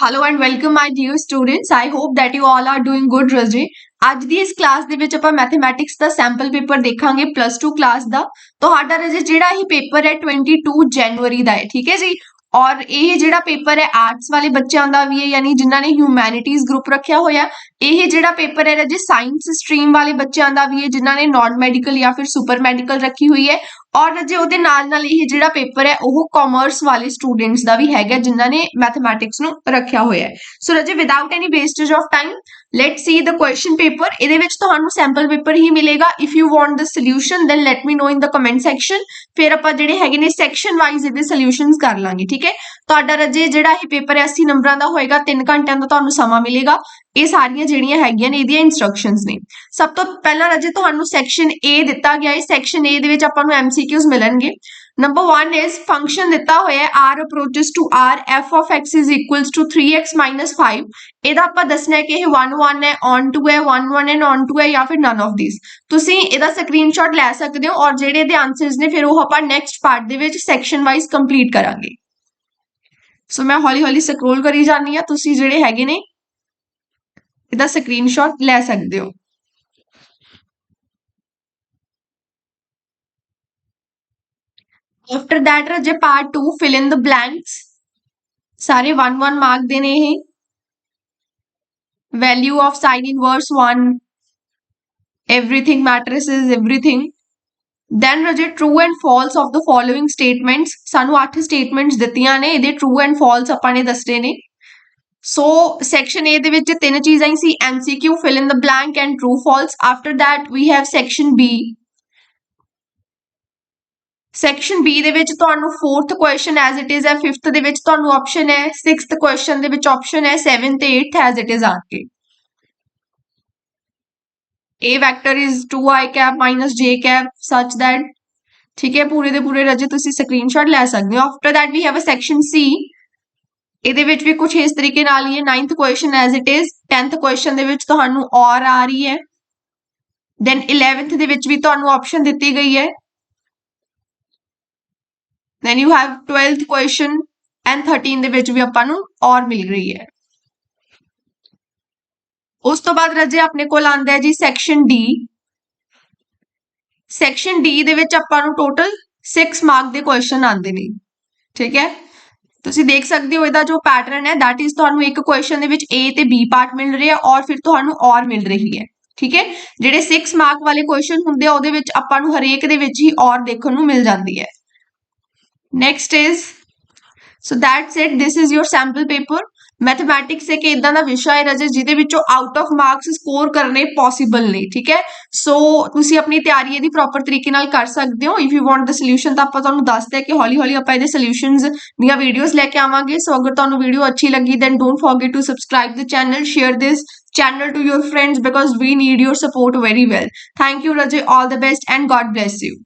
Hello and welcome, my dear students. I hope that you all are doing good ਰਜੇ ਅੱਜ ਦੀ ਇਸ class ਦੇ ਵਿੱਚ ਆਪਾਂ ਮੈਥਮੈਟਿਕਸ ਦਾ ਸੈਂਪਲ ਪੇਪਰ ਦੇਖਾਂਗੇ ਪਲੱਸ 2 ਕਲਾਸ ਦਾ ਤੁਹਾਡਾ ਰਜੇ ਜਿਹੜਾ ਇਹ ਪੇਪਰ ਹੈ 22 ਜਨਵਰੀ ਦਾ ਹੈ ਠੀਕ ਹੈ ਜੀ ਔਰ ਇਹ ਜਿਹੜਾ ਪੇਪਰ ਹੈ ਆਰਟਸ ਵਾਲੇ ਬੱਚਿਆਂ ਦਾ ਵੀ ਹੈ ਯਾਨੀ ਜਿਨ੍ਹਾਂ ਨੇ ਹਿਊਮੈਨਿਟੀਜ਼ ਗਰੁੱਪ ਰੱਖਿਆ ਹੋਇਆ ਇਹ ਜਿਹੜਾ ਪੇਪਰ ਹੈ ਰਜੇ ਸਾਇੰਸ ਸਟਰੀਮ ਵਾਲੇ ਬੱਚਿਆਂ ਦਾ ਵੀ ਹੈ ਜਿਨ੍ਹਾਂ ਨੇ ਨਾਨ ਮੈਡੀਕਲ ਜਾਂ ਫਿਰ ਸੁਪਰ ਮੈਡੀਕਲ ਰੱਖੀ ਹੋਈ ਹੈ ਔਰ ਰਜੇ ਉਹਦੇ ਨਾਲ ਨਾਲ ਇਹ ਜਿਹੜਾ ਪੇਪਰ ਹੈ, ਉਹ ਕਾਮਰਸ ਵਾਲੇ ਸਟੂਡੈਂਟਸ ਦਾ ਵੀ ਹੈਗਾ, ਜਿਨ੍ਹਾਂ ਨੇ ਮੈਥਮੈਟਿਕਸ ਨੂੰ ਰੱਖਿਆ ਹੋਇਆ ਹੈ। So ਰਜੇ without any wastage of time let's see the question paper ਇਹਦੇ ਵਿੱਚ ਤੁਹਾਨੂੰ ਸੈਂਪਲ ਪੇਪਰ ਹੀ ਮਿਲੇਗਾ. If you want the solution then let me know in the comment section ਫਿਰ ਆਪਾਂ ਜਿਹੜੇ ਹੈਗੇ ਨੇ ਸੈਕਸ਼ਨ ਵਾਈਜ਼ ਇਹਦੇ ਸੋਲੂਸ਼ਨਸ ਕਰ ਲਾਂਗੇ, ਠੀਕ ਹੈ? ਤੁਹਾਡਾ ਰਜੇ ਜਿਹੜਾ ਇਹ ਪੇਪਰ ਹੈ 80 ਨੰਬਰਾਂ ਦਾ ਹੋਏਗਾ 3 ਘੰਟਿਆਂ ਦਾ ਤੁਹਾਨੂੰ ਸਮਾਂ ਮਿਲੇਗਾ। ਇਹ ਸਾਰੀਆਂ ਜਿਹੜੀਆਂ ਹੈਗੀਆਂ ਨੇ, ਇਹਦੀਆਂ ਇਨਸਟਰਕਸ਼ਨਸ ਨੇ। ਸਭ ਤੋਂ ਪਹਿਲਾਂ ਰਜੇ, ਤੁਹਾਨੂੰ ਸੈਕਸ਼ਨ A ਦਿੱਤਾ ਗਿਆ ਹੈ। ਸੈਕਸ਼ਨ A ਦੇ ਵਿੱਚ ਆਪਾਂ ਨੂੰ MCQs ਮਿਲਣਗੇ। ਨੰਬਰ 1 ਇਜ਼ ਫੰਕਸ਼ਨ ਦਿੱਤਾ ਹੋਇਆ ਹੈ, r approaches to r, f of x is equals to 3x minus 5 ਇਹਦਾ ਆਪਾਂ ਦੱਸਣਾ ਹੈ ਕਿ ਇਹ 1 1 ਹੈ ਔਨ ਟੂ ਹੈ 1 1 and ਔਨ ਟੂ ਹੈ ਜਾਂ ਫਿਰ ਨਨ of these. ਤੁਸੀਂ ਇਹਦਾ ਸਕਰੀਨਸ਼ਾਟ ਲੈ ਸਕਦੇ ਹੋ ਔਰ ਜਿਹੜੇ ਇਹਦੇ ਆਨਸਰਸ ਨੇ ਫਿਰ ਉਹ ਆਪਾਂ ਨੈਕਸਟ ਪਾਰਟ ਦੇ ਵਿੱਚ ਸੈਕਸ਼ਨ ਵਾਈਜ਼ ਕੰਪਲੀਟ ਕਰਾਂਗੇ। ਸੋ ਮੈਂ ਹੌਲੀ ਹੌਲੀ ਸਕਰੋਲ ਕਰੀ ਜਾਨੀ ਆ ਤੁਸੀਂ ਜਿਹੜੇ ਹੈਗੇ ਨੇ ਇਹਦਾ ਸਕਰੀਨਸ਼ਾਟ ਲੈ ਸਕਦੇ ਹੋ। After that ਰਜੇ part 2 fill in the blanks ਸਾਰੇ 1 1 ਮਾਰਕ ਦੇ ਨੇ ਇਹ value of sine inverse 1 everything matrices everything then ਰਜੇ true and false of the following statements ਸਾਨੂੰ 8 statements ਦਿੱਤੀਆਂ ਨੇ ਇਹਦੇ true and false ਆਪਾਂ ਨੇ ਦੱਸਣੇ ਨੇ ਸੋ ਸੈਕਸ਼ਨ A ਦੇ ਵਿੱਚ ਤਿੰਨ ਚੀਜ਼ਾਂ ਹੀ ਸੀ MCQ fill in the blank and true false after that we have section B Section B ਦੇ ਵਿੱਚ ਤੁਹਾਨੂੰ 4th question as it is ਹੈ 5th ਦੇ ਵਿੱਚ ਤੁਹਾਨੂੰ ਆਪਸ਼ਨ ਹੈ 6th ਕੁਐਸਚਨ ਦੇ ਵਿੱਚ ਆਪਸ਼ਨ ਹੈ 7th ਤੇ 8th ਐਜ਼ ਇਟ ਇਜ਼ ਆ ਆਣਗੇ A vector is 2i cap minus j cap such that, ਠੀਕ ਹੈ, ਪੂਰੇ ਦੇ ਪੂਰੇ ਰਜੇ ਤੁਸੀਂ ਸਕਰੀਨਸ਼ਾਟ ਲੈ ਸਕਦੇ ਹੋ। After that we have a section C ਇਹਦੇ ਵਿੱਚ ਵੀ ਕੁਝ ਇਸ ਤਰੀਕੇ ਨਾਲ ਹੀ ਹੈ 9th question as it is 10th question ਦੇ ਵਿੱਚ ਤੁਹਾਨੂੰ ਔਰ ਆ ਰਹੀ ਹੈ। ਦੈਨ 11th ਦੇ ਵਿੱਚ ਵੀ ਤੁਹਾਨੂੰ ਆਪਸ਼ਨ ਦਿੱਤੀ ਗਈ ਹੈ। Then you have 12th question and 13 ਦੇ ਵਿੱਚ ਵੀ ਆਪਾਂ ਨੂੰ ਔਰ ਮਿਲ ਰਹੀ ਹੈ। ਉਸ ਤੋਂ ਬਾਅਦ ਰਜੇ ਆਪਣੇ ਕੋਲ ਆਂਦਾ ਹੈ ਜੀ ਸੈਕਸ਼ਨ ਡੀ ਸੈਕਸ਼ਨ ਡੀ ਦੇ ਵਿੱਚ ਆਪਾਂ ਨੂੰ ਟੋਟਲ 6 ਮਾਰਕ ਦੇ ਕੁਐਸਚਨ ਆਉਂਦੇ ਨੇ। ਠੀਕ ਹੈ? ਤੁਸੀਂ ਦੇਖ ਸਕਦੇ ਹੋ ਇਹਦਾ ਜੋ ਪੈਟਰਨ ਹੈ, that ਇਜ਼ ਤੁਹਾਨੂੰ ਇੱਕ ਕੁਐਸਚਨ ਦੇ ਵਿੱਚ A ਤੇ B ਪਾਰਟ ਮਿਲ ਰਿਹਾ ਔਰ ਫਿਰ ਤੁਹਾਨੂੰ ਔਰ ਮਿਲ ਰਹੀ ਹੈ। ਠੀਕ ਹੈ? ਜਿਹੜੇ 6 ਮਾਰਕ ਵਾਲੇ ਕੁਐਸਚਨ ਹੁੰਦੇ ਆ, ਉਹਦੇ ਵਿੱਚ ਆਪਾਂ ਨੂੰ ਹਰੇਕ ਦੇ ਵਿੱਚ ਹੀ ਔਰ ਦੇਖਣ ਨੂੰ ਮਿਲ ਜਾਂਦੀ ਹੈ। Next is so that's it. This is your sample paper mathematics ਇੱਕ ਇਦਾਂ ਦਾ ਵਿਸ਼ਾ ਹੈ ਰਜੇ ਜਿਹਦੇ ਵਿੱਚੋਂ ਆਊਟ ਆਫ ਮਾਰਕਸ ਸਕੋਰ ਕਰਨੇ ਪੋਸੀਬਲ ਨੇ, ਠੀਕ ਹੈ? ਸੋ ਤੁਸੀਂ ਆਪਣੀ ਤਿਆਰੀ ਇਹਦੀ ਪ੍ਰੋਪਰ ਤਰੀਕੇ ਨਾਲ ਕਰ ਸਕਦੇ ਹੋ। If you want the solution ਤਾਂ ਆਪਾਂ ਤੁਹਾਨੂੰ ਦੱਸਦੇ ਹਾਂ ਕਿ ਹੌਲੀ ਹੌਲੀ ਆਪਾਂ ਇਹਦੇ ਸੋਲੂਸ਼ਨਸ ਦੀਆਂ ਵੀਡੀਓਜ਼ ਲੈ ਕੇ ਆਵਾਂਗੇ। ਸੋ ਅਗਰ ਤੁਹਾਨੂੰ ਵੀਡੀਓ ਅੱਛੀ ਲੱਗੀ then don't forget to subscribe the channel share this channel to your friends because we need your support very well. Thank you ਰਜੇ all the best and God bless you